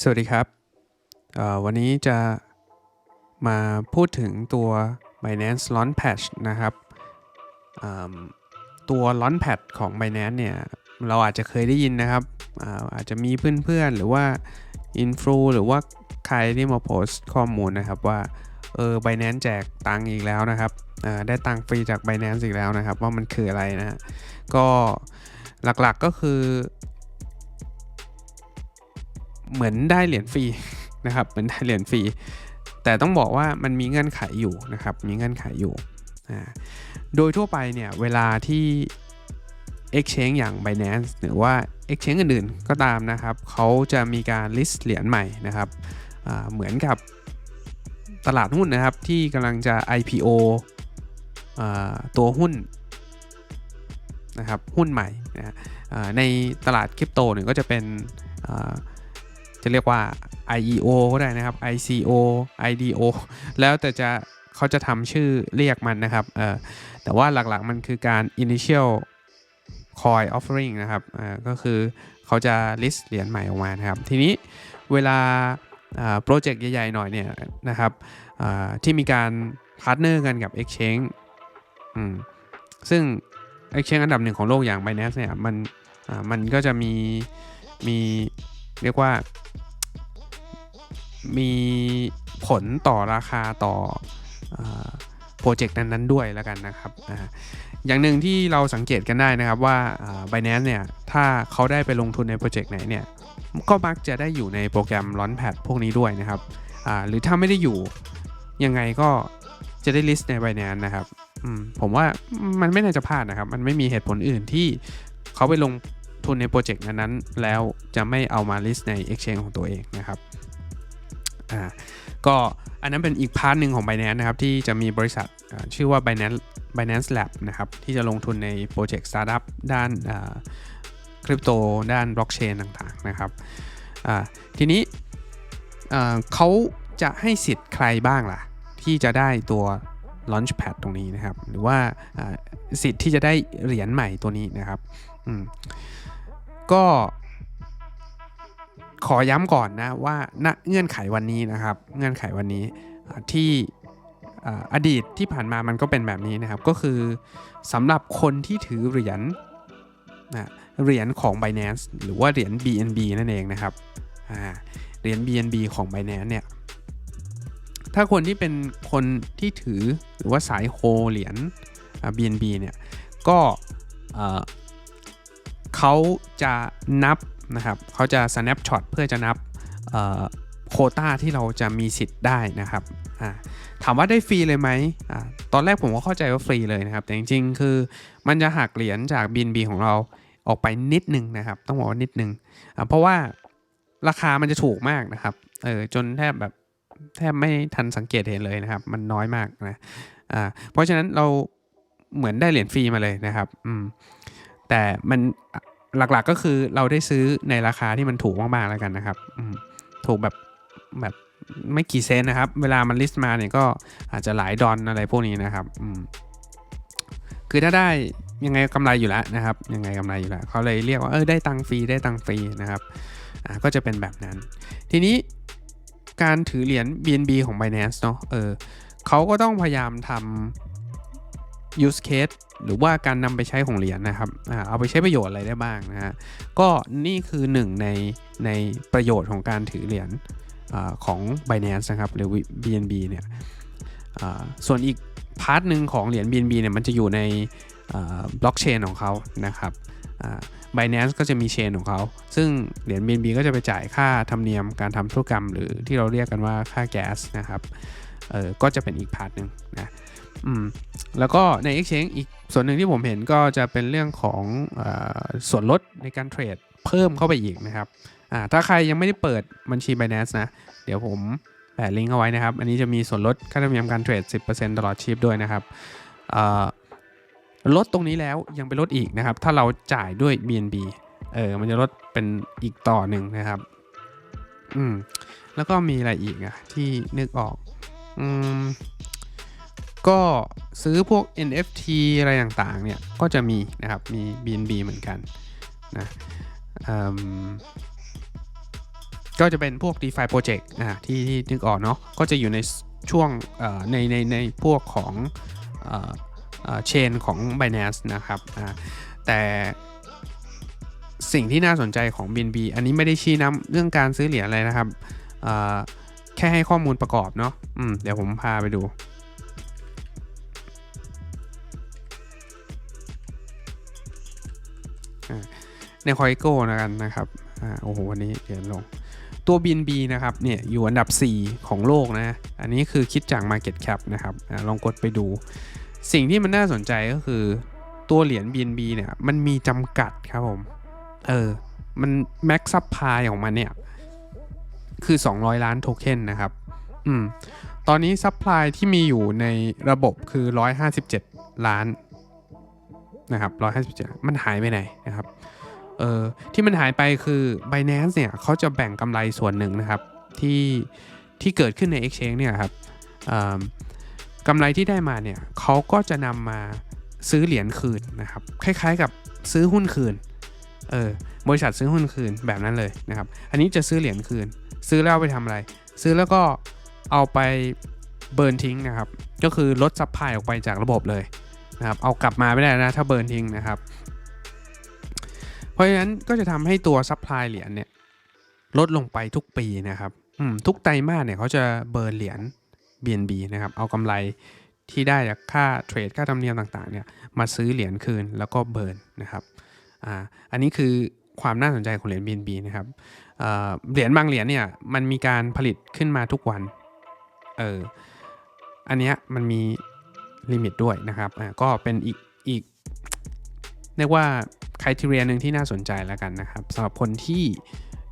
สวัสดีครับวันนี้จะมาพูดถึงตัว Binance Launchpad นะครับตัว Launchpad ของ Binance เนี่ย เราอาจจะเคยได้ยินนะครับอาอาจจะมีเพื่อนๆ หรือว่าอินฟลูหรือว่าใครที่มาโพสต์ข้อมูลนะครับว่า เออ Binance แจกตังค์อีกแล้วนะครับได้ตังค์ฟรีจาก Binance อีกแล้วนะครับ ว่ามันคืออะไรนะฮะก็หลักๆก็คือ เหมือนได้เหรียญฟรีนะครับเหมือนได้เหรียญฟรี แต่ต้องบอกว่ามันมีเงื่อนไขอยู่นะครับ มีเงื่อนไขอยู่ โดยทั่วไปเนี่ยเวลาที่ Exchange อย่าง Binance หรือว่า Exchange อื่นๆ ก็ตามนะครับเขาจะมีการ list เหรียญใหม่นะครับเหมือนกับตลาดหุ้นนะครับที่กำลังจะ IPO ตัวหุ้นนะครับหุ้นใหม่นะในตลาดคริปโตเนี่ยก็จะเป็น จะเรียกว่า IEO ก็ได้นะครับ ICO IDO แล้วแต่จะเขาจะทำชื่อเรียกมันนะครับเออแต่ว่าหลักๆมันคือการ initial coin offering นะครับเออก็คือเขาจะ list เหรียญใหม่ออกมานะครับ ทีนี้เวลาโปรเจกต์ใหญ่ ๆ หน่อยเนี่ยนะครับอ่าที่มีการพาร์ทเนอร์กันกับ Exchange อืมซึ่ง Exchange อันดับหนึ่งของโลกอย่าง Binance เนี่ยมันอ่ามันก็จะมีมีเรียกว่า มีผลต่อราคาต่อโปรเจกต์นั้นๆด้วยแล้วกันนะครับอย่างหนึ่งที่เราสังเกตกันได้นะครับว่า Binance เนี่ยถ้าเขาได้ไปลงทุนในโปรเจกต์ไหนเนี่ยก็มักจะได้อยู่ในโปรแกรม Launchpad พวกนี้ด้วยนะครับหรือถ้าไม่ได้อยู่ยังไงก็จะได้ list ใน Binance นะครับผมว่ามันไม่น่าจะพลาดนะครับ มันไม่มีเหตุผลอื่นที่เขาไปลงทุนในโปรเจกต์นั้นๆแล้วจะไม่เอามา list ใน Exchange ของตัวเองนะครับ อ่าก็อันนั้นเป็นอีกพาร์ทหนึ่งของ Binance นะครับที่จะมีบริษัทชื่อว่า Binance Binance Lab นะครับที่จะลงทุนในโปรเจกต์สตาร์ทอัพด้านคริปโตด้านบล็อกเชนต่างๆนะครับทีนี้เขาจะให้สิทธิ์ใครบ้างล่ะ ที่จะได้ตัว Launchpad ตรงนี้นะครับ หรือว่าสิทธิ์ที่จะได้เหรียญใหม่ตัวนี้นะครับก็ ขอย้ำก่อนนะว่าณเงื่อนไขวันนี้นะครับ เงื่อนไขวันนี้ที่ออดีตที่ผ่านมามันก็เป็นแบบนี้นะครับ ก็คือสำหรับคนที่ถือเหรียญนะเหรียญของ Binance หรือว่าเหรียญ BNB นั่นเองนะครับเหรียญ BNB ของ Binance เนี่ยถ้าคนที่เป็นคนที่ถือหรือว่าสายโฮเหรียญอ่า BNB เนี่ยก็เขาจะนับ นะครับเขาจะ snapshot เพื่อจะนับโคต้าที่เราจะมีสิทธิ์ได้นะครับถามว่าได้ฟรีเลยไหมอตอนแรกผมก็เข้าใจว่าฟรีเลยนะครับ แต่จริงๆ คือมันจะหักเหรียญจาก BNB ของเราออกไปนิดนึงนะครับ ต้องบอกว่านิดนึงอ่าเพราะว่าราคามันจะถูกมากนะครับ เออจนแทบแบบแทบไม่ทันสังเกตเห็นเลยนะครับ มันน้อยมากนะ อ่า เพราะฉะนั้นเราเหมือนได้เหรียญฟรีมาเลยนะครับ อืม แต่มัน หลักๆก็คือเราได้ซื้อในราคาที่มันถูกมากๆแล้วกันนะครับถูกแบบแบบไม่กี่เซนนะครับ เวลามันลิสต์มาเนี่ยก็อาจจะหลายดอลอะไรพวกนี้นะครับอืคือถ้าได้ยังไงกำไรอยู่แล้วนะครับยังไงกำไรอยู่แล้วเขาเลยเรียกว่าเออได้ตังฟรีได้ตังฟรีนะครับอ่าก็จะเป็นแบบนั้น ทีนี้การถือเหรียญ BNB ของ Binance เนาะเออเขาก็ต้องพยายามทำ use case หรือว่าการนำไปใช้ของเหรียญนะครับเอาไปใช้ประโยชน์อะไรได้บ้างนะฮะก็นี่คือหนึ่งในในประโยชน์ของการถือเหรียญของ Binance นะครับหรือ BNB เนี่ยส่วนอีกพาร์ทหนึ่งของเหรียญ BNB เนี่ยมันจะอยู่ในบล็อกเชนของเขานะครับอ่า Binance ก็จะมีเชนของเขา ซึ่งเหรียญ BNB ก็จะไปจ่ายค่าธรรมเนียมการทำธุรกรรม หรือที่เราเรียกกันว่าค่าแก๊สนะครับ เออก็จะเป็นอีกพาร์ทหนึ่งนะ อืม แล้วก็ใน Exchange อีกส่วนหนึ่งที่ผมเห็นก็จะเป็นเรื่องของอส่วนลดในการเทรดเพิ่มเข้าไปอีกนะครับถ้าใครยังไม่ได้เปิดบัญชี Binance นะ เดี๋ยวผมแปะลิงก์เอาไว้นะครับ อันนี้จะมีส่วนลดค่าธรรมเนียมการเทรด 10%ตลอดชีพด้วยนะครับลดตรงนี้แล้วยังไปลดอีกนะครับ ถ้าเราจ่ายด้วย BNB เออ มันจะลดเป็นอีกต่อหนึ่งนะครับ อืม แล้วก็มีอะไรอีกอะที่นึกออก อืม ก็ ซื้อพวก NFT อะไรต่างๆเนี่ยก็จะมีนะครับมี BNB เหมือนกันนะก็จะเป็นพวก DeFi Project อ่าที่ที่นึกออกเนาะก็จะอยู่ในช่วงในในในพวกของเชนของ Binance นะครับแต่สิ่งที่น่าสนใจของ BNB อันนี้ไม่ได้ชี้นำเรื่องการซื้อเหรียญอะไรนะครับ แค่ให้ข้อมูลประกอบเนาะเดี๋ยวผมพาไปดู ในคอยโก้นะกันนะครับอ่าโอ้โหวันนี้เดี๋ยวลงตัว BNB นะครับเนี่ยอยู่อันดับ 4 ของโลกนะ อันนี้คือคิดจาก Market Cap นะครับอลองกดไปดู สิ่งที่มันน่าสนใจก็คือตัวเหรียญ BNB เนี่ยมันมีจำกัดครับผม เออ มัน Max Supply ของมันเนี่ย คือ 200 ล้านโทเค็นนะครับ อืม ตอนนี้ Supply ที่มีอยู่ในระบบคือ 157 ล้าน นะครับ157 มันหายไปไหนนะครับเออที่มันหายไปคือ Binance เนี่ยเขาจะแบ่งกำไรส่วนหนึ่งนะครับที่ที่เกิดขึ้นใน Exchange เนี่ยครับกำไรที่ได้มาเนี่ยเขาก็จะนำมาซื้อเหรียญคืนนะครับคล้ายๆกับซื้อหุ้นคืนเออบริษัทซื้อหุ้นคืนแบบนั้นเลยนะครับอันนี้จะซื้อเหรียญคืน ซื้อแล้วเอาไปทำอะไร ซื้อแล้วก็เอาไปเบิร์นทิ้งนะครับก็คือลดซัพพลายออกไปจากระบบเลย นะครับเอากลับมาไม่ได้นะถ้าเบิร์นทิ้งนะครับ เพราะฉะนั้นก็จะทำให้ตัวซัพพลายเหรียญเนี่ยลดลงไปทุกปีนะครับทุกไตรมาสเนี่ยเขาจะเบิร์นเหรียญ BNB นะครับเอากำไรที่ได้จากค่าเทรดค่าธรรมเนียมต่างๆเนี่ยมาซื้อเหรียญคืนแล้วก็เบิร์นนะครับอ่าอันนี้คือความน่าสนใจของเหรียญ BNB นะครับเหรียญบางเหรียญเนี่ยมันมีการผลิตขึ้นมาทุกวันเอออันเนี้ยมันมี ลิมิตด้วยนะครับอ่าก็เป็นอีกอีกเรียกว่าคุณทีเรียหนึ่งที่น่าสนใจแล้วกันนะครับสำหรับคนที่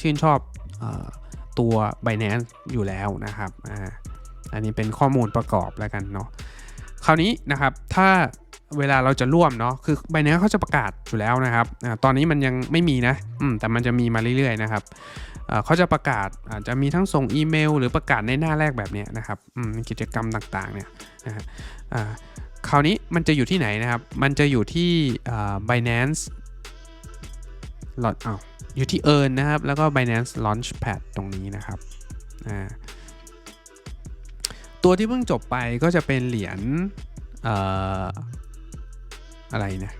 ชื่นชอบอตัว Binance อยู่แล้วนะครับอ่าอันนี้เป็นข้อมูลประกอบแล้วกันเนาะคราวนี้นะครับถ้าเวลาเราจะร่วมเนาะคือ Binance เขาจะประกาศอยู่แล้วนะครับอตอนนี้มันยังไม่มีนะแต่มันจะมีมาเรื่อยๆนะครับ เขาจะประกาศอาจจะมีทั้งส่งอีเมล หรือประกาศในหน้าแรกแบบนี้นะครับกิจกรรมต่างๆเนี่ยนะฮะคราวนี้มันจะอยู่ที่ไหนนะครับ มันจะอยู่ที่ Binance ลออ้าวอยู่ที่ Earn นะครับ แล้วก็ Binance Launchpad ตรงนี้นะครับตัวที่เพิ่งจบไปก็จะเป็นเหรียญอะไรนะ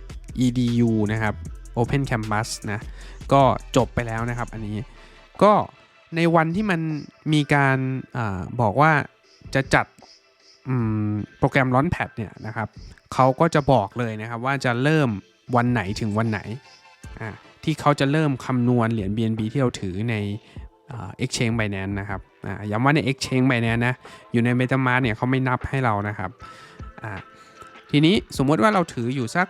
edu นะครับ open campus นะ ก็จบไปแล้วนะครับอันนี้ ก็ในวันที่มันมีการอบอกว่าจะจัดโปรแกรม Launchpad เนี่ยนะครับเขาก็จะบอกเลยนะครับว่าจะเริ่มวันไหนถึงวันไหนที่เขาจะเริ่มคำนวณเหรียญ BNB ที่เราถือใน Exchange Binance นะครับย้ำว่าใน Exchange Binance นะอยู่ใน MetaMask เนี่ยเขาไม่นับให้เรานะครับทีนี้สมมติว่าเราถืออยู่สัก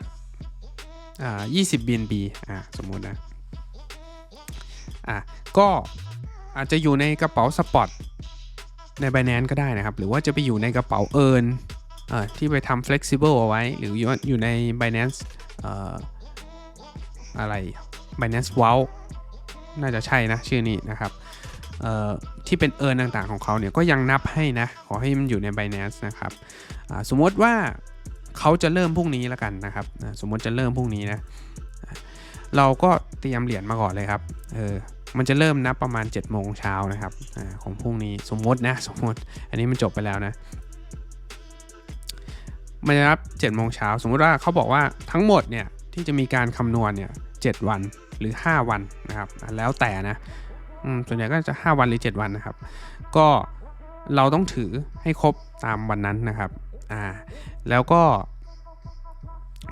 20 BNB สมมตินะ อะก็อาจจะอยู่ในกระเป๋าสปอตใน Binance ก็ได้นะครับ หรือว่าจะไปอยู่ในกระเป๋า Earn ที่ไปทำ flexible เอาไว้ หรืออยู่ใน Binance อะไร Binance Vault น่าจะใช่นะ ชื่อนี้นะครับที่เป็นเอิร์นต่างๆของเขาเนี่ยก็ยังนับให้นะ ขอให้มันอยู่ใน Binance นะครับสมมติว่าเขาจะเริ่มพรุ่งนี้แล้วกันนะครับ สมมติจะเริ่มพรุ่งนี้นะ เราก็เตรียมเหรียญมาก่อนเลยครับ เออ มันจะเริ่มนับประมาณ7จ็ดโมงเช้านะครับอของพรุ่งนี้สมมตินะสมมติ อันนี้มันจบไปแล้วนะ มันจะนับ7จ็ดโมงเช้าสมมติว่าเขาบอกว่าทั้งหมดเนี่ยที่จะมีการคำนวณเนี่ยเวันหรือ 5 วันนะครับ แล้วแต่นะส่วนใหญ่ก็จะ 5 วันหรือ 7 วันนะครับ ก็เราต้องถือให้ครบตามวันนั้นนะครับอ่าแล้วก็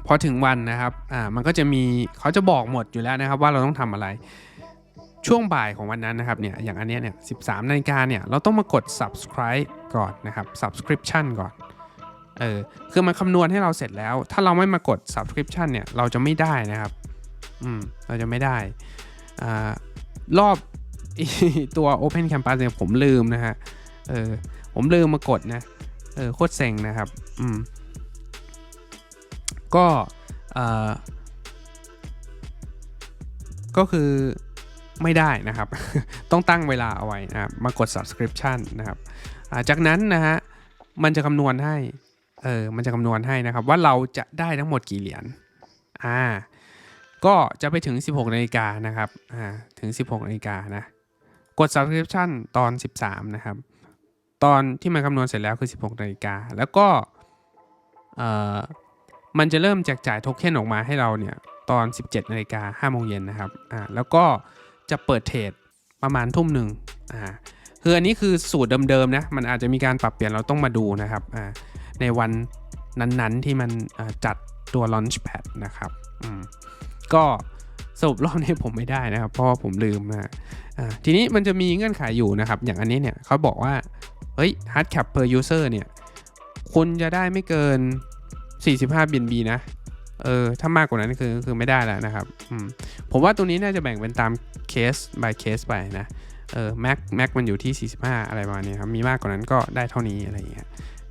พอถึงวันนะครับอ่ามันก็จะมีเขาจะบอกหมดอยู่แล้วนะครับว่าเราต้องทำอะไร ช่วงบ่ายของวันนั้นนะครับเนี่ยอย่างอันนี้เนี่ย13นาฬิกาเนี่ยเราต้องมากด subscribe ก่อนนะครับ subscription ก่อนเออคือมันคำนวณให้เราเสร็จแล้ว ถ้าเราไม่มากด subscription เนี่ยเราจะไม่ได้นะครับอืมเราจะไม่ได้อ่ารอบตัว Open Campus เนี่ยผมลืมนะฮะเออผมลืมมากดนะเออโคตรเซ็งนะครับอืมก็เอ่อก็คือ ไม่ได้นะครับ ต้องตั้งเวลาเอาไว้นะมากด subscription นะครับจากนั้นนะฮะมันจะคำนวณให้เออมันจะคำนวณให้นะครับ ว่าเราจะได้ทั้งหมดกี่เหรียญอ่าก็จะไปถึง 16นาฬิกานะครับอ่าถึง 16นาฬิกานะกด subscription ตอน 13 นะครับ ตอนที่มันคำนวณเสร็จแล้วคือ 16นาฬิกาแล้วก็เอ่อมันจะเริ่มแจกจ่ายโทเค็นออกมาให้เราเนี่ยตอน 17นาฬิกา5โมงเย็นนะครับอ่าแล้วก็ จะเปิดเทรดประมาณทุ่มหนึ่งอ่าคืออันนี้คือสูตรเดิมๆนะมันอาจจะมีการปรับเปลี่ยนเราต้องมาดูนะครับอ่าในวันนั้นๆที่มันจัดตัว Launchpad นะครับอืมก็สรุปรอบนี้ผมไม่ได้นะครับ เพราะผมลืมนะอ่าทีนี้มันจะมีเงื่อนไขอยู่นะครับ อย่างอันนี้เนี่ยเขาบอกว่า เฮ้ย hard cap per user เนี่ย คุณจะได้ไม่เกิน 45 BNB นะ เออ ถ้ามากกว่านั้นคือคือไม่ได้แล้วนะครับ อืม ผมว่าตัวนี้น่าจะแบ่งเป็นตามเคส by เคสไปนะ เออ Mac Mac มันอยู่ที่ 45 อะไรประมาณนี้ครับ มีมากกว่านั้นก็ได้เท่านี้อะไรอย่างเงี้ย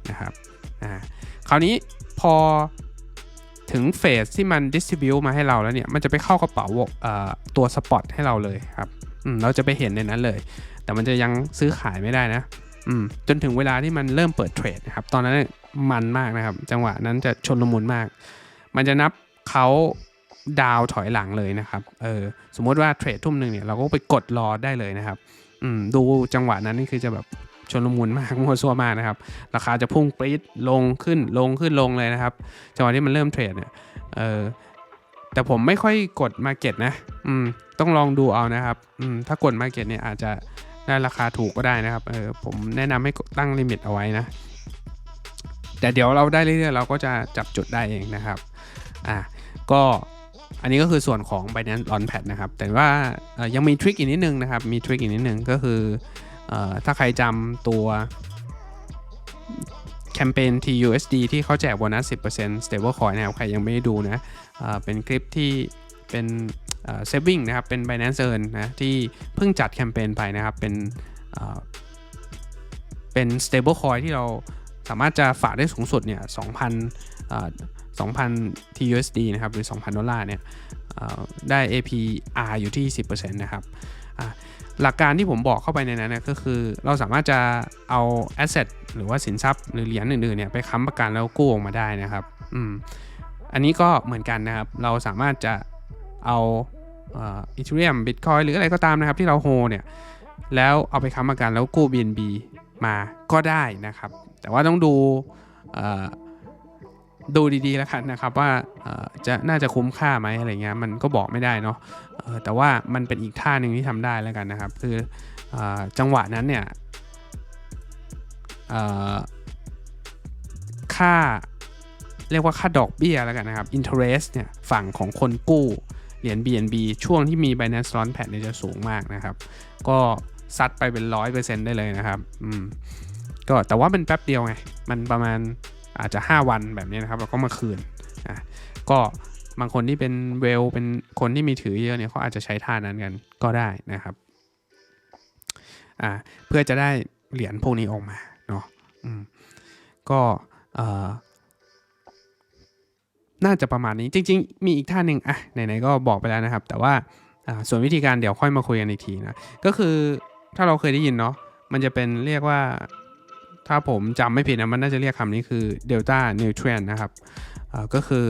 นะครับ อ่า คราวนี้พอถึงเฟสที่มัน distribute มาให้เราแล้วเนี่ย มันจะไปเข้ากระเป๋าเอ่อตัว spot ให้เราเลยครับอืมเราจะไปเห็นในนั้นเลย แต่มันจะยังซื้อขายไม่ได้นะอืมจนถึงเวลาที่มันเริ่มเปิดเทรดนะครับ ตอนนั้นมันมากนะครับ จังหวะนั้นจะชนลมุนมาก มันจะนับเขา ดาวถอยหลังเลยนะครับ เออ สมมติว่าเทรดทุ่มหนึ่งเนี่ยเราก็ไปกดรอได้เลยนะครับ อืม ดูจังหวะนั้นนี่คือจะแบบชนลมุนมากมัวซัวมากนะครับ ราคาจะพุ่งปรี๊ดลงขึ้นลงขึ้นลงเลยนะครับ จังหวะที่มันเริ่มเทรดเนี่ย เออ แต่ผมไม่ค่อยกดมาเก็ตนะ อืม ต้องลองดูเอานะครับ อืม ถ้ากดมาเก็ตเนี่ยอาจจะได้ราคาถูกก็ได้นะครับ เออ ผมแนะนำให้ตั้งลิมิตเอาไว้นะ แต่เดี๋ยวเราได้เรื่อยๆเราก็จะจับจุดได้เองนะครับ อะก็ อันนี้ก็คือส่วนของ Binance Launchpad นะครับ แต่ว่ายังมีทริคอีกนิดนึงนะครับ มีทริคอีกนิดนึงก็คืออถ้าใครจำตัวแคมเปญ TUSD ที่เขาแจกโบนัส 10% stablecoin นะครับ ใครยังไม่ได้ดูนะเป็นคลิปที่เป็นเซฟวิ่งนะครับ เป็น Binance Earn นะที่เพิ่งจัดแคมเปญไปนะครับ เป็นเป็น stable coin ที่เรา สามารถจะฝากได้สูงสุดเนี่ย2,000 2,000 TUSD นะครับหรือ 2,000 ดอลลาร์เนี่ยได้ APR อยู่ที่ 10%นะครับหลักการที่ผมบอกเข้าไปในนั้นนะก็คือเราสามารถจะเอา asset หรือว่าสินทรัพย์หรือเหรียญอื่นๆเนี่ยไปค้ำประกันแล้วกู้ออกมาได้นะครับอืมอันนี้ก็เหมือนกันนะครับ เราสามารถจะเอาอีเทเรียมบิตคอยหรืออะไรก็ตามนะครับที่เราโฮเนี่ยแล้วเอาไปค้ำประกันแล้วกู้ BNB มาก็ได้นะครับ แต่ว่าต้องดูดูดีๆแล้วกันนะครับว่าจะน่าจะคุ้มค่าไหมอะไรเงี้ยมันก็บอกไม่ได้เนาะแต่ว่ามันเป็นอีกท่าหนึ่งที่ทำได้แล้วกันนะครับ คืออจังหวะนั้นเนี่ยค่าเรียกว่าค่าดอกเบี้ยแล้วกันนะครับ interest เนี่ยฝั่งของคนกู้เหรียญ BNB ช่วงที่มี Binance Launchpad เนี่ยจะสูงมากนะครับ ก็ ซัดไปเป็น100%ได้เลยนะครับ อืม ก็แต่ว่าเป็นแป๊บเดียวไง มันประมาณอาจจะ 5 วันแบบนี้นะครับเราก็มาคืนอะก็บางคนที่เป็นเวลเป็นคนที่มีถือเยอะเนี่ยเขาอาจจะใช้ท่านั้นกันก็ได้นะครับอ่าเพื่อจะได้เหรียญพวกนี้ออกมาเนาะอืมก็เอ่อน่าจะประมาณนี้จริง ๆ มีอีกท่าหนึ่งอะไหนๆก็บอกไปแล้วนะครับ แต่ว่าส่วนวิธีการเดี๋ยวค่อยมาคุยกันอีกทีนะก็คือ ถ้าเราเคยได้ยินเนาะมันจะเป็นเรียกว่าถ้าผมจำไม่ผิดนะมันน่าจะเรียกคำนี้คือ Delta Nutrient นะครับก็คือ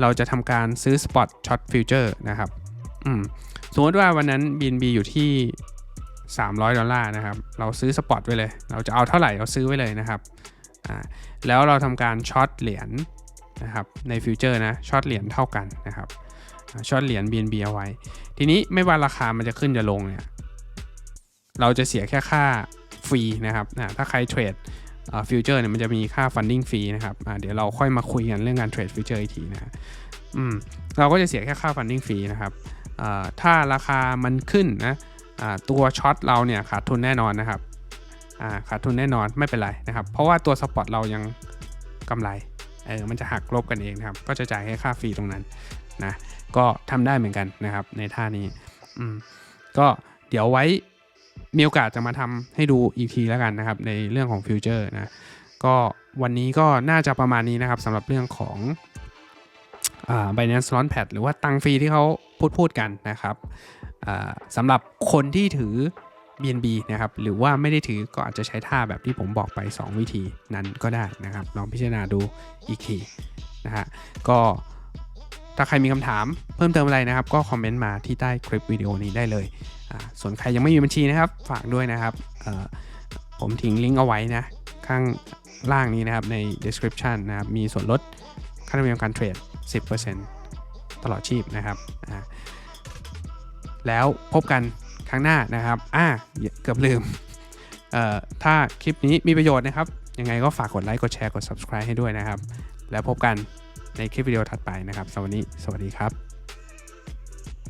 เราจะทำการซื้อ Spot Short Future นะครับสมมติว่าวันนั้น BNB อยู่ที่ 300 ดอลลาร์นะครับ เราซื้อสปอตไว้เลย เราจะเอาเท่าไหร่เราซื้อไว้เลยนะครับแล้วเราทำการช็อตเหรียญนะครับในฟิวเจอร์นะช็อตเหรียญเท่ากันนะครับช็อตเหรียญ BNB เอาไว้ ทีนี้ไม่ว่าราคามันจะขึ้นจะลงเนี่ย เราจะเสียแค่ค่าฟรีนะครับถ้าใครเทรดฟิวเจอร์เนี่ยมันจะมีค่าฟันดิ้งฟรีนะครับเดี๋ยวเราค่อยมาคุยกันเรื่องการเทรดฟิวเจอร์อีกทีนะอืมเราก็จะเสียแค่ค่าฟันดิ้งฟรีนะครับถ้าราคามันขึ้นนะตัวช็อตเราเนี่ยขาดทุนแน่นอนนะครับขาดทุนแน่นอนไม่เป็นไรนะครับ เพราะว่าตัวสปอตเรายังกำไรเออมันจะหักลบกันเองนะครับ ก็จะจ่ายแค่ค่าฟรีตรงนั้นนะก็ทำได้เหมือนกันนะครับในท่านี้อืมก็เดี๋ยวไว้ มีโอกาสจะมาทำให้ดูอีกทีแล้วกันนะครับ ในเรื่องของฟิวเจอร์นะก็วันนี้ก็น่าจะประมาณนี้นะครับสำหรับเรื่องของอ่า Binance Launchpad หรือว่าตังฟรีที่เขาพูดพูดกันนะครับสำหรับคนที่ถือ BNB นะครับหรือว่าไม่ได้ถือก็อาจจะใช้ท่าแบบที่ผมบอกไป 2 วิธีนั้นก็ได้นะครับ ลองพิจารณาดูอีกทีนะฮะก็ ถ้าใครมีคำถามเพิ่มเติมอะไรนะครับ ก็คอมเมนต์มาที่ใต้คลิปวิดีโอนี้ได้เลยอ่าส่วนใครยังไม่มีบัญชีนะครับ ฝากด้วยนะครับเอ่อผมทิ้งลิงก์เอาไว้นะ ข้างล่างนี้นะครับใน description นะครับ มีส่วนลดค่าธรรมเนียมการเทรด 10%ตลอดชีพนะครับอ่าแล้วพบกันครั้งหน้านะครับอ่าเกือบลืมเอ่อถ้าคลิปนี้มีประโยชน์นะครับ ยังไงก็ฝากกดไลค์ กดแชร์ กด subscribe ให้ด้วยนะครับ แล้วพบกัน ในคลิปวิดีโอถัดไปนะครับสวัสดีสวัสดีครับ